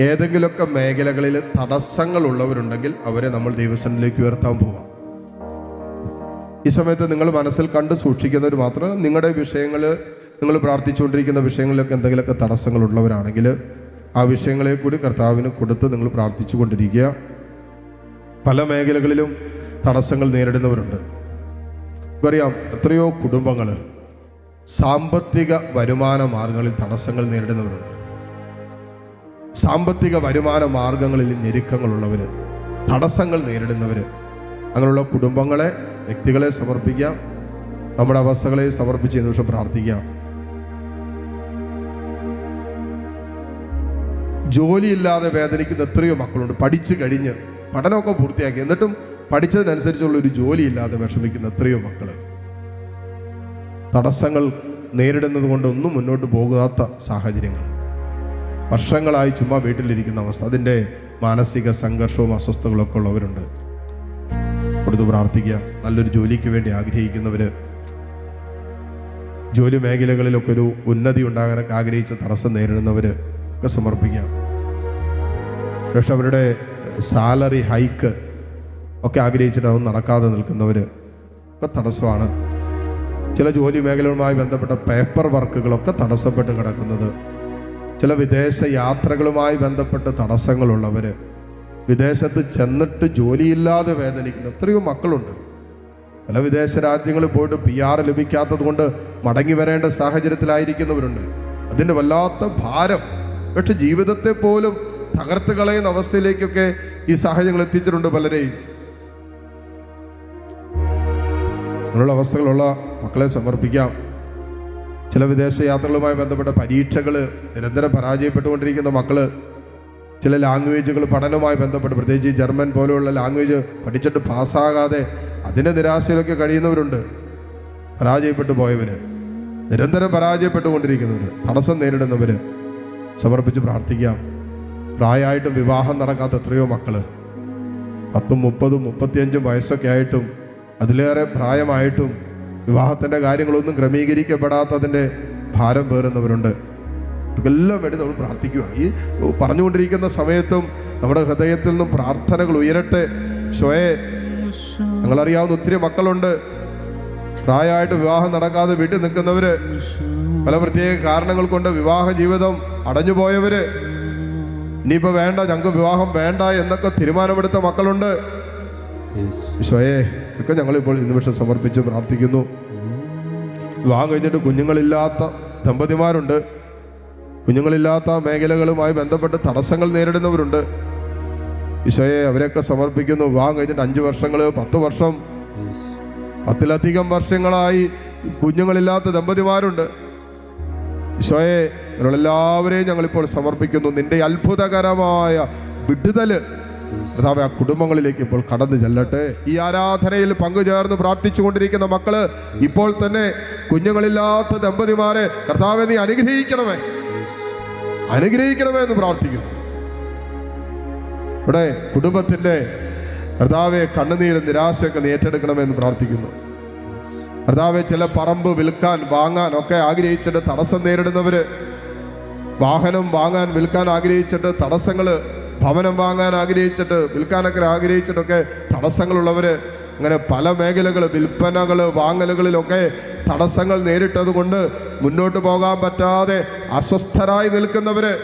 ഏതെങ്കിലുമൊക്കെ മേഖലകളിൽ തടസ്സങ്ങളുള്ളവരുണ്ടെങ്കിൽ അവരെ നമ്മൾ ദൈവസനിലേക്ക് ഉയർത്താൻ പോവാം. ഈ സമയത്ത് നിങ്ങൾ മനസ്സിൽ കണ്ട് സൂക്ഷിക്കുന്നവർ മാത്രം നിങ്ങളുടെ വിഷയങ്ങൾ നിങ്ങൾ പ്രാർത്ഥിച്ചുകൊണ്ടിരിക്കുന്ന വിഷയങ്ങളിലൊക്കെ എന്തെങ്കിലുമൊക്കെ തടസ്സങ്ങളുള്ളവരാണെങ്കിൽ ആ വിഷയങ്ങളെ കൂടി കർത്താവിന് കൊടുത്ത് നിങ്ങൾ പ്രാർത്ഥിച്ചു കൊണ്ടിരിക്കുക പല മേഖലകളിലും തടസ്സങ്ങൾ നേരിടുന്നവരുണ്ട്. അറിയാം എത്രയോ കുടുംബങ്ങൾ സാമ്പത്തിക വരുമാന മാർഗങ്ങളിൽ തടസ്സങ്ങൾ നേരിടുന്നവരുണ്ട്. സാമ്പത്തിക വരുമാന മാർഗങ്ങളിൽ ഞെരുക്കങ്ങളുള്ളവർ തടസ്സങ്ങൾ നേരിടുന്നവർ അങ്ങനെയുള്ള കുടുംബങ്ങളെ വ്യക്തികളെ സമർപ്പിക്കാം. നമ്മുടെ അവസ്ഥകളെ സമർപ്പിച്ച് ഈ നിമിഷം പ്രാർത്ഥിക്കാം. ജോലിയില്ലാതെ വേദനിക്കുന്ന എത്രയോ മക്കളുണ്ട്. പഠിച്ചു കഴിഞ്ഞ് പഠനമൊക്കെ പൂർത്തിയാക്കി. എന്നിട്ടും പഠിച്ചതിനനുസരിച്ചുള്ള ഒരു ജോലിയില്ലാതെ വിഷമിക്കുന്ന എത്രയോ മക്കൾ തടസ്സങ്ങൾ നേരിടുന്നത് കൊണ്ട് ഒന്നും മുന്നോട്ട് പോകാത്ത സാഹചര്യങ്ങൾ വർഷങ്ങളായി ചുമ്മാ വീട്ടിലിരിക്കുന്ന അവസ്ഥ. അതിന്റെ മാനസിക സംഘർഷവും അസ്വസ്ഥകളൊക്കെ ഉള്ളവരുണ്ട്. കൊടുത്ത് പ്രാർത്ഥിക്കുക. നല്ലൊരു ജോലിക്ക് വേണ്ടി ആഗ്രഹിക്കുന്നവർ ജോലി മേഖലകളിലൊക്കെ ഒരു ഉന്നതി ഉണ്ടാകാനൊക്കെ ആഗ്രഹിച്ച തടസ്സം നേരിടുന്നവർ ഒക്കെ സമർപ്പിക്കാം. പക്ഷെ അവരുടെ സാലറി ഹൈക്ക് ഒക്കെ ആഗ്രഹിച്ചിട്ട് അതൊന്നും നടക്കാതെ നിൽക്കുന്നവർ ഒക്കെ തടസ്സമാണ്. ചില ജോലി മേഖലകളുമായി ബന്ധപ്പെട്ട പേപ്പർ വർക്കുകളൊക്കെ തടസ്സപ്പെട്ട് കിടക്കുന്നത് ചില വിദേശ യാത്രകളുമായി ബന്ധപ്പെട്ട് തടസ്സങ്ങളുള്ളവർ വിദേശത്ത് ചെന്നിട്ട് ജോലിയില്ലാതെ വേദനിക്കുന്ന. എത്രയോ മക്കളുണ്ട്. പല വിദേശ രാജ്യങ്ങളിൽ പോയിട്ട് പി ആർ ലഭിക്കാത്തത് കൊണ്ട് മടങ്ങി വരേണ്ട സാഹചര്യത്തിലായിരിക്കുന്നവരുണ്ട്. അതിന്റെ വല്ലാത്ത ഭാരം. പക്ഷെ ജീവിതത്തെ പോലും തകർത്ത് കളയുന്ന അവസ്ഥയിലേക്കൊക്കെ ഈ സാഹചര്യങ്ങൾ എത്തിച്ചിട്ടുണ്ട് പലരെയും. അങ്ങനെയുള്ള അവസ്ഥകളുള്ള മക്കളെ സമർപ്പിക്കാം. ചില വിദേശ യാത്രകളുമായി ബന്ധപ്പെട്ട പരീക്ഷകൾ നിരന്തരം പരാജയപ്പെട്ടുകൊണ്ടിരിക്കുന്ന മക്കൾ ചില ലാംഗ്വേജുകൾ പഠനവുമായി ബന്ധപ്പെട്ട് പ്രത്യേകിച്ച് ജർമ്മൻ പോലെയുള്ള ലാംഗ്വേജ് പഠിച്ചിട്ട് പാസ്സാകാതെ അതിന്റെ നിരാശയിലൊക്കെ കഴിയുന്നവരുണ്ട്. പരാജയപ്പെട്ടു പോയവര് നിരന്തരം പരാജയപ്പെട്ടുകൊണ്ടിരിക്കുന്നവർ തടസ്സം നേരിടുന്നവർ സമർപ്പിച്ച് പ്രാർത്ഥിക്കാം. പ്രായമായിട്ടും വിവാഹം നടക്കാത്ത എത്രയോ മക്കൾ പത്തും മുപ്പതും മുപ്പത്തിയഞ്ചും വയസ്സൊക്കെ ആയിട്ടും അതിലേറെ പ്രായമായിട്ടും വിവാഹത്തിന്റെ കാര്യങ്ങളൊന്നും ക്രമീകരിക്കപ്പെടാത്തതിന്റെ ഭാരം പേറുന്നവരുണ്ട്. ഇവർക്കെല്ലാം വേണ്ടി നമ്മൾ പ്രാർത്ഥിക്കുക. ഈ പറഞ്ഞുകൊണ്ടിരിക്കുന്ന സമയത്തും നമ്മുടെ ഹൃദയത്തിൽ നിന്നും പ്രാർത്ഥനകൾ ഉയരട്ടെ. ഷോയെ ഞങ്ങളറിയാവുന്ന ഒത്തിരി മക്കളുണ്ട്. പ്രായമായിട്ട് വിവാഹം നടക്കാതെ വീട്ടിൽ നിൽക്കുന്നവര് പല പ്രത്യേക കാരണങ്ങൾ കൊണ്ട് വിവാഹ ജീവിതം അടഞ്ഞുപോയവര് ഇനിയിപ്പോ വേണ്ട ഞങ്ങൾക്ക് വിവാഹം വേണ്ട എന്നൊക്കെ തീരുമാനമെടുത്ത മക്കളുണ്ട്. ഈശോയെ ഒക്കെ ഞങ്ങളിപ്പോൾ നിമിഷം സമർപ്പിച്ച് പ്രാർത്ഥിക്കുന്നു. വിവാഹം കഴിഞ്ഞിട്ട് കുഞ്ഞുങ്ങളില്ലാത്ത ദമ്പതിമാരുണ്ട്. കുഞ്ഞുങ്ങളില്ലാത്ത മേഖലകളുമായി ബന്ധപ്പെട്ട് തടസ്സങ്ങൾ നേരിടുന്നവരുണ്ട്. ഈശോയെ അവരെയൊക്കെ സമർപ്പിക്കുന്നു. വിവാഹം കഴിഞ്ഞിട്ട് അഞ്ച് വർഷങ്ങൾ പത്ത് വർഷം പത്തിലധികം വർഷങ്ങളായി കുഞ്ഞുങ്ങളില്ലാത്ത ദമ്പതിമാരുണ്ട്. ഈശോയെ ഇവരെല്ലാവരെയും ഞങ്ങളിപ്പോൾ സമർപ്പിക്കുന്നു. നിന്റെ അത്ഭുതകരമായ വിടുതൽ കർത്താവേ, ആ കുടുംബങ്ങളിലേക്ക് ഇപ്പോൾ കടന്നു ചെല്ലട്ടെ. ഈ ആരാധനയിൽ പങ്കുചേർന്ന് പ്രാർത്ഥിച്ചുകൊണ്ടിരിക്കുന്ന മക്കൾ ഇപ്പോൾ തന്നെ കുഞ്ഞുങ്ങളില്ലാത്ത ദമ്പതിമാരെ കർത്താവെ നീ അനുഗ്രഹിക്കണമേ. അനുഗ്രഹിക്കണമേ എന്ന് പ്രാർത്ഥിക്കുന്നു. ഇവിടെ കുടുംബത്തിന്റെ കർത്താവെ കണ്ണുനീരും നിരാശയൊക്കെ നീ ഏറ്റെടുക്കണമെന്ന് പ്രാർത്ഥിക്കുന്നു. കർത്താവെ ചില പറമ്പ് വിൽക്കാൻ വാങ്ങാൻ ഒക്കെ ആഗ്രഹിച്ചിട്ട് തടസ്സം നേരിടുന്നവര് വാഹനം വാങ്ങാൻ വിൽക്കാൻ ആഗ്രഹിച്ചിട്ട് തടസ്സങ്ങൾ ഭവനം വാങ്ങാൻ ആഗ്രഹിച്ചിട്ട് വിൽക്കാനൊക്കെ ആഗ്രഹിച്ചിട്ടൊക്കെ തടസ്സങ്ങളുള്ളവർ അങ്ങനെ പല മേഖലകൾ വിൽപ്പനകൾ വാങ്ങലുകളിലൊക്കെ തടസ്സങ്ങൾ നേരിട്ടത് കൊണ്ട് മുന്നോട്ട് പോകാൻ പറ്റാതെ അസ്വസ്ഥരായി നിൽക്കുന്നവര്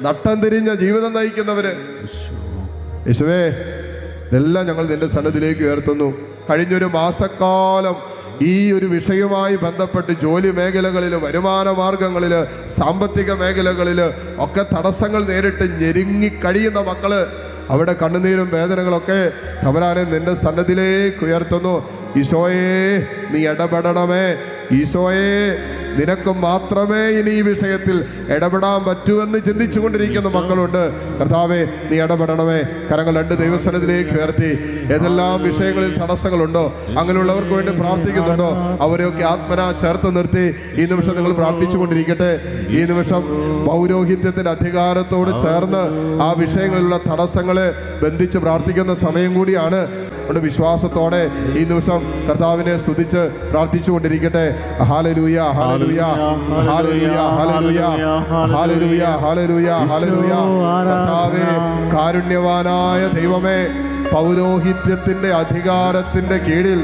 നട്ടം തിരിഞ്ഞ ജീവിതം നയിക്കുന്നവര്. യേശുവേ ഇതെല്ലാം ഞങ്ങൾ നിന്റെ സന്നദ്ധിയിലേക്ക് ഉയർത്തുന്നു. കഴിഞ്ഞൊരു മാസക്കാലം ഈ ഒരു വിഷയവുമായി ബന്ധപ്പെട്ട് ജോലി മേഖലകളിൽ വരുമാന മാർഗങ്ങളിൽ സാമ്പത്തിക മേഖലകളിൽ ഒക്കെ തടസ്സങ്ങൾ നേരിട്ട് ഞെരുങ്ങി കഴിയുന്ന മക്കൾ അവിടെ കണ്ണുനീരും വേദനകളൊക്കെ അവരാനെ നിന്റെ സന്നദ്ധിയിലേക്ക് ഉയർത്തുന്നു. ഈശോയെ നീ ഇടപെടണമേ. ഈശോയെ നിനക്ക് മാത്രമേ ഇനി ഈ വിഷയത്തിൽ ഇടപെടാൻ പറ്റൂവെന്ന് ചിന്തിച്ചുകൊണ്ടിരിക്കുന്ന മക്കളുണ്ട്. കർത്താവെ നീ ഇടപെടണമേ. കരങ്ങൾ രണ്ട് ദൈവസ്ഥലത്തിലേക്ക് ഉയർത്തി. ഏതെല്ലാം വിഷയങ്ങളിൽ തടസ്സങ്ങളുണ്ടോ അങ്ങനെയുള്ളവർക്ക് വേണ്ടി പ്രാർത്ഥിക്കുന്നുണ്ടോ അവരെയൊക്കെ ആത്മന ചേർത്ത് നിർത്തി. ഈ നിമിഷം നിങ്ങൾ പ്രാർത്ഥിച്ചുകൊണ്ടിരിക്കട്ടെ. ഈ നിമിഷം പൗരോഹിത്യത്തിന്റെ അധികാരത്തോട് ചേർന്ന് ആ വിഷയങ്ങളിലുള്ള തടസ്സങ്ങളെ ബന്ധിച്ച് പ്രാർത്ഥിക്കുന്ന സമയം കൂടിയാണ്. അതുകൊണ്ട് വിശ്വാസത്തോടെ ഈ നിമിഷം കർത്താവിനെ സ്തുതിച്ച് പ്രാർത്ഥിച്ചുകൊണ്ടിരിക്കട്ടെ. Hallelujah hallelujah hallelujah hallelujah hallelujah hallelujah hallelujah കർത്താവേ കാരുണ്യവാനായ ദൈവമേ പൗരോഹിത്യത്തിന്റെ അധികാരത്തിന്റെ കീഴിൽ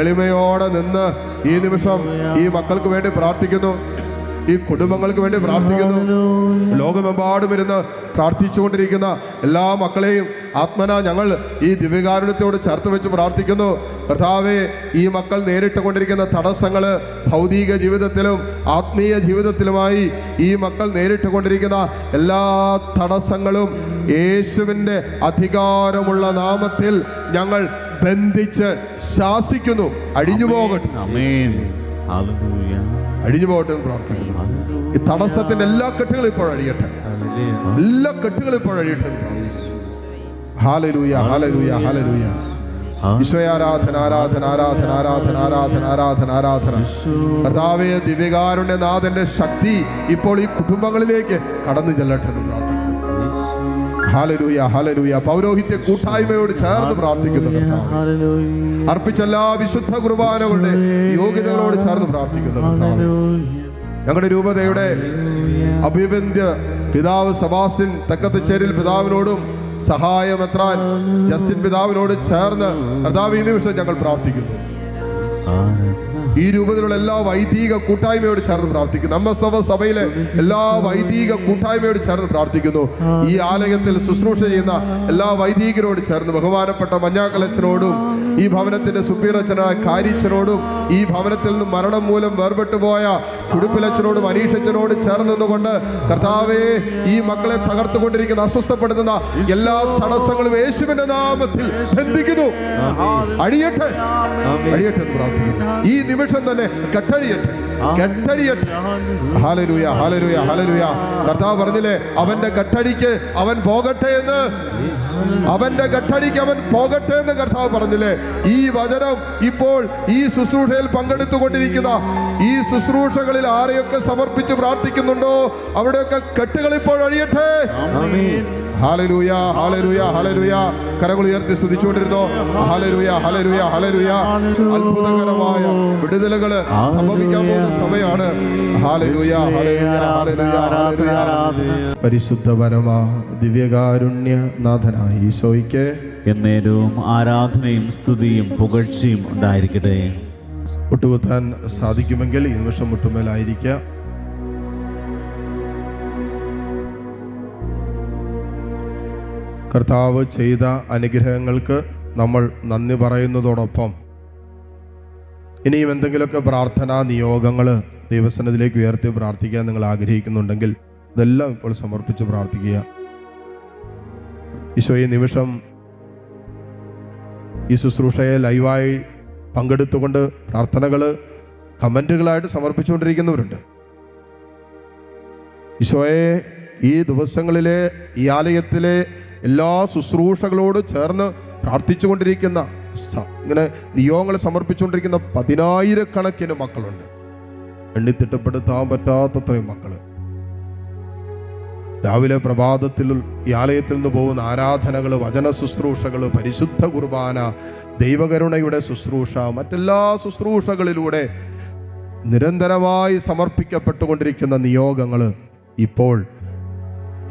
എളിമയോടെ നിന്ന് ഈ നിമിഷം ഈ മക്കൾക്ക് വേണ്ടി പ്രാർത്ഥിക്കുന്നു. ഈ കുടുംബങ്ങൾക്ക് വേണ്ടി പ്രാർത്ഥിക്കുന്നു. ലോകമെമ്പാടും ഇരുന്ന് പ്രാർത്ഥിച്ചുകൊണ്ടിരിക്കുന്ന എല്ലാ മക്കളെയും ആത്മന ഞങ്ങൾ ഈ ദിവ്യകാരുണ്യത്തോട് ചേർത്ത് വെച്ച് പ്രാർത്ഥിക്കുന്നു. കർത്താവെ ഈ മക്കൾ നേരിട്ട് കൊണ്ടിരിക്കുന്ന തടസ്സങ്ങൾ ഭൗതിക ജീവിതത്തിലും ആത്മീയ ജീവിതത്തിലുമായി ഈ മക്കൾ നേരിട്ട് കൊണ്ടിരിക്കുന്ന എല്ലാ തടസ്സങ്ങളും യേശുവിന്റെ അധികാരമുള്ള നാമത്തിൽ ഞങ്ങൾ ബന്ധിച്ച് ശാസിക്കുന്നു. അടിഞ്ഞു പോകട്ടെ അഴിഞ്ഞു പോകട്ടെ എന്ന് പ്രാർത്ഥിക്കുന്നു. ഈ തടസ്സത്തിന്റെ എല്ലാ കെട്ടുകളും ഇപ്പോൾ അഴിയട്ടെ എല്ലാ കെട്ടുകളും ഇപ്പോൾ അഴിയട്ടെ ഹാലലൂയ ഹാലലൂയ ഹാലലൂയ ഈശോയെ ആരാധന ആരാധന ആരാധന ആരാധന ആരാധന ആരാധന ആരാധന. കർത്താവേ ദിവ്യകാരുണ്യനാഥന്റെ ശക്തി ഇപ്പോൾ ഈ കുടുംബങ്ങളിലേക്ക് കടന്നു ചെല്ലട്ടെ ഹാലലൂയ ഹാലലൂയ. പൗരോഹിത്യ കൂട്ടായ്മയോട് ചേർന്ന് പ്രാർത്ഥിക്കുന്നു. അർപ്പിച്ച എല്ലാ വിശുദ്ധ കുർബാനകളുടെ യോഗ്യതകളോട് ചേർന്ന് പ്രാർത്ഥിക്കുന്നു. ഞങ്ങളുടെ രൂപതയുടെ അഭിബന്ധ്യ പിതാവ് സെബാസ്റ്റ്യൻ തെക്കത്തുചേരിൽ പിതാവിനോടും സഹായമെത്രാൻ ജസ്റ്റിൻ പിതാവിനോട് ചേർന്ന് കർത്താവ് ഈ നിമിഷം ഞങ്ങൾ പ്രാർത്ഥിക്കുന്നു. ഈ രൂപത്തിലുള്ള എല്ലാ വൈദിക കൂട്ടായ്മയോട് ചേർന്ന് പ്രാർത്ഥിക്കുന്നു. നമ്മ സഭ സഭയിലെ എല്ലാ വൈദിക കൂട്ടായ്മയോട് ചേർന്ന് പ്രാർത്ഥിക്കുന്നു. ഈ ആലയത്തിൽ ശുശ്രൂഷ ചെയ്യുന്ന എല്ലാ വൈദികരോട് ചേർന്ന് ബഹുമാനപ്പെട്ട മഞ്ഞാക്കലച്ചനോടും ഈ ഭവനത്തിന്റെ സുപ്പീറച്ചനായ കാര്യച്ചനോടും ഈ ഭവനത്തിൽ നിന്ന് മരണം മൂലം വേർപെട്ടു പോയ കുടുപ്പിലച്ചനോടും അനീഷച്ചനോട് ചേർന്ന് നിന്നുകൊണ്ട് കർത്താവേ ഈ മക്കളെ തകർത്തുകൊണ്ടിരിക്കുന്ന അസ്വസ്ഥപ്പെടുത്തുന്ന എല്ലാ തടസ്സങ്ങളും യേശുവിന്റെ നാമത്തിൽ ബന്ധിക്കുന്നു. അഴിയട്ടെ അഴിയട്ടെ എന്ന് പ്രാർത്ഥിക്കുന്നു. ഈ നിമിഷം തന്നെ കെട്ടഴിയട്ടെ. കർത്താവ് പറഞ്ഞില്ലേ അവന്റെ കട്ടടിക്ക് അവൻ പോകട്ടെ എന്ന്. അവന്റെ കട്ടടിക്ക് അവൻ പോകട്ടെ എന്ന് കർത്താവ് പറഞ്ഞില്ലേ. ഈ വചനം ഇപ്പോൾ ഈ ശുശ്രൂഷയിൽ പങ്കെടുത്തുകൊണ്ടിരിക്കുന്ന ഈ ശുശ്രൂഷകളിൽ ആരെയൊക്കെ സമർപ്പിച്ച് പ്രാർത്ഥിക്കുന്നുണ്ടോ? അവിടെയൊക്കെ കെട്ടുകൾ ഇപ്പോൾ അഴിയട്ടെ. ഹാലലൂയ ഹാലരൂയ ഹാലരൂയ കരകൾ ഉയർത്തി സ്തുതിച്ചുകൊണ്ടിരുന്നോ. ഹാലരൂയ ഹാലരൂയ ഹാലരൂയ അത്ഭുതകരമായ വിടുതലുകൾ സംഭവിക്കാൻ പോകുന്ന സമയമാണ്. ഹാലരൂയ ഹാലരൂയ ഹാലരൂയ ഹാലലൂയ പരിശുദ്ധ ദിവ്യകാരുണ്യ നാഥനായ ഈശോയ്ക്ക് എന്നേരവും ആരാധനയും സ്തുതിയും പുകഴ്ചയും ഉണ്ടായിരിക്കട്ടെ. മുട്ടുകുത്താൻ സാധിക്കുമെങ്കിൽ ഈ നിമിഷം മുട്ടുമേലായിരിക്കുക കർത്താവ് ചെയ്ത അനുഗ്രഹങ്ങൾക്ക് നമ്മൾ നന്ദി പറയുന്നതോടൊപ്പം ഇനിയും എന്തെങ്കിലുമൊക്കെ പ്രാർത്ഥനാ നിയോഗങ്ങൾ ദൈവസനത്തിലേക്ക് ഉയർത്തി പ്രാർത്ഥിക്കാൻ നിങ്ങൾ ആഗ്രഹിക്കുന്നുണ്ടെങ്കിൽ ഇതെല്ലാം ഇപ്പോൾ സമർപ്പിച്ച് പ്രാർത്ഥിക്കുക. ഈശോ ഈ നിമിഷം ഈ ശുശ്രൂഷയെ ലൈവായി പങ്കെടുത്തുകൊണ്ട് പ്രാർത്ഥനകൾ കമന്റുകളായിട്ട് സമർപ്പിച്ചുകൊണ്ടിരിക്കുന്നവരുണ്ട്. ഈശോയെ ഈ ദിവസങ്ങളിലെ ഈ ആലയത്തിലെ എല്ലാ ശുശ്രൂഷകളോട് ചേർന്ന് പ്രാർത്ഥിച്ചുകൊണ്ടിരിക്കുന്ന ഇങ്ങനെ നിയോഗങ്ങൾ സമർപ്പിച്ചുകൊണ്ടിരിക്കുന്ന പതിനായിരക്കണക്കിന് മക്കളുണ്ട്. എണ്ണിത്തിട്ടപ്പെടുത്താൻ പറ്റാത്തത്രയും മക്കൾ രാവിലെ പ്രഭാതത്തിൽ ഈ ആലയത്തിൽ നിന്ന് പോകുന്ന ആരാധനകൾ വചന ശുശ്രൂഷകൾ പരിശുദ്ധ കുർബാന ദൈവകരുണയുടെ ശുശ്രൂഷ മറ്റെല്ലാ ശുശ്രൂഷകളിലൂടെ നിരന്തരമായി സമർപ്പിക്കപ്പെട്ടുകൊണ്ടിരിക്കുന്ന നിയോഗങ്ങൾ ഇപ്പോൾ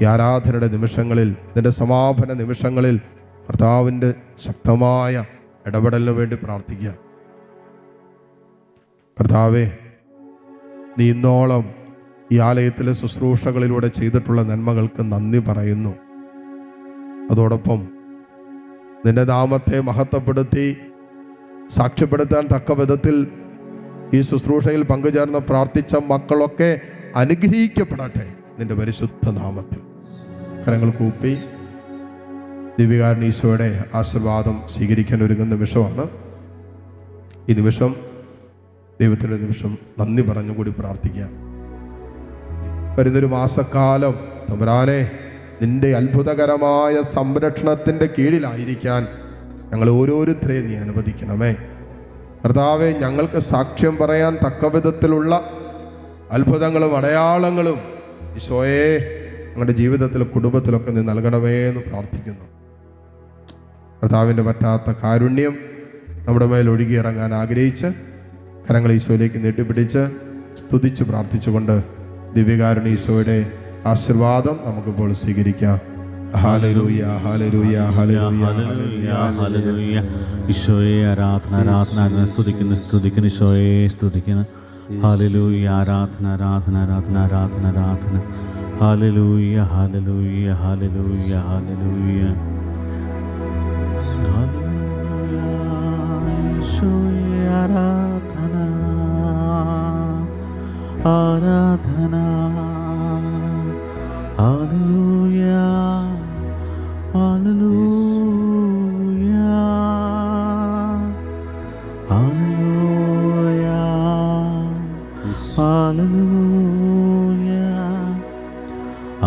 ഈ ആരാധനയുടെ നിമിഷങ്ങളിൽ ഇതിന്റെ സമാപന നിമിഷങ്ങളിൽ കർത്താവിന്റെ ശക്തമായ ഇടപെടലിന് വേണ്ടി പ്രാർത്ഥിക്കുക. കർത്താവേ നീ ഇന്നോളം ഈ ആലയത്തിലെ ശുശ്രൂഷകളിലൂടെ ചെയ്തിട്ടുള്ള നന്മകൾക്ക് നന്ദി പറയുന്നു. അതോടൊപ്പം നിന്റെ നാമത്തെ മഹത്വപ്പെടുത്തി സാക്ഷ്യപ്പെടുത്താൻ തക്ക വിധത്തിൽ ഈ ശുശ്രൂഷയിൽ പങ്കുചേർന്ന് പ്രാർത്ഥിച്ച മക്കളൊക്കെ അനുഗ്രഹിക്കപ്പെടട്ടെ നിന്റെ പരിശുദ്ധ നാമത്തിൽ. കരങ്ങൾ കൂപ്പി ദിവ്യകാരൻ ഈശോയുടെ ആശീർവാദം സ്വീകരിക്കാൻ ഒരുങ്ങുന്ന നിമിഷമാണ്. ഈ നിമിഷം ദൈവത്തിന്റെ നിമിഷം നന്ദി പറഞ്ഞുകൂടി പ്രാർത്ഥിക്കാം. വരുന്നൊരു മാസക്കാലം തമ്പുരാനെ നിന്റെ അത്ഭുതകരമായ സംരക്ഷണത്തിന്റെ കീഴിലായിരിക്കാൻ ഞങ്ങൾ ഓരോരുത്തരെയും നീ അനുവദിക്കണമേ. കർത്താവെ ഞങ്ങൾക്ക് സാക്ഷ്യം പറയാൻ തക്ക വിധത്തിലുള്ള അത്ഭുതങ്ങളും അടയാളങ്ങളും ഈശോയെ ഞങ്ങളുടെ ജീവിതത്തിലും കുടുംബത്തിലൊക്കെ നീ നൽകണമേ എന്ന് പ്രാർത്ഥിക്കുന്നു. കർത്താവിന്റെ പറ്റാത്ത കാരുണ്യം നമ്മുടെ മേൽ ഒഴുകിയിറങ്ങാൻ ആഗ്രഹിച്ച് കരങ്ങൾ ഈശോയിലേക്ക് നീട്ടിപ്പിടിച്ച് സ്തുതിച്ച് പ്രാർത്ഥിച്ചുകൊണ്ട് ദിവ്യകാരുണ്യ ഈശോയുടെ ആശീർവാദം നമുക്കിപ്പോൾ സ്വീകരിക്കാം. ഈശോയെ ആരാധന ആരാധന സ്തുതിക്കുന്നു സ്തുതിക്കുന്നു ഈശോയെ സ്തുതിക്കുന്നു. ഹാലലൂയ ആരാധന ആരാധന ആരാധന ആരാധന ആരാധന. Hallelujah, hallelujah, hallelujah, hallelujah. Aradhana, Aradhana, Hallelujah, Hallelujah, Hallelujah, Hallelujah.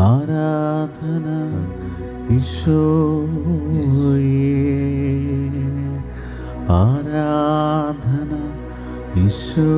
ആരാധന ഈശോയേ. ആരാധന ഈശോ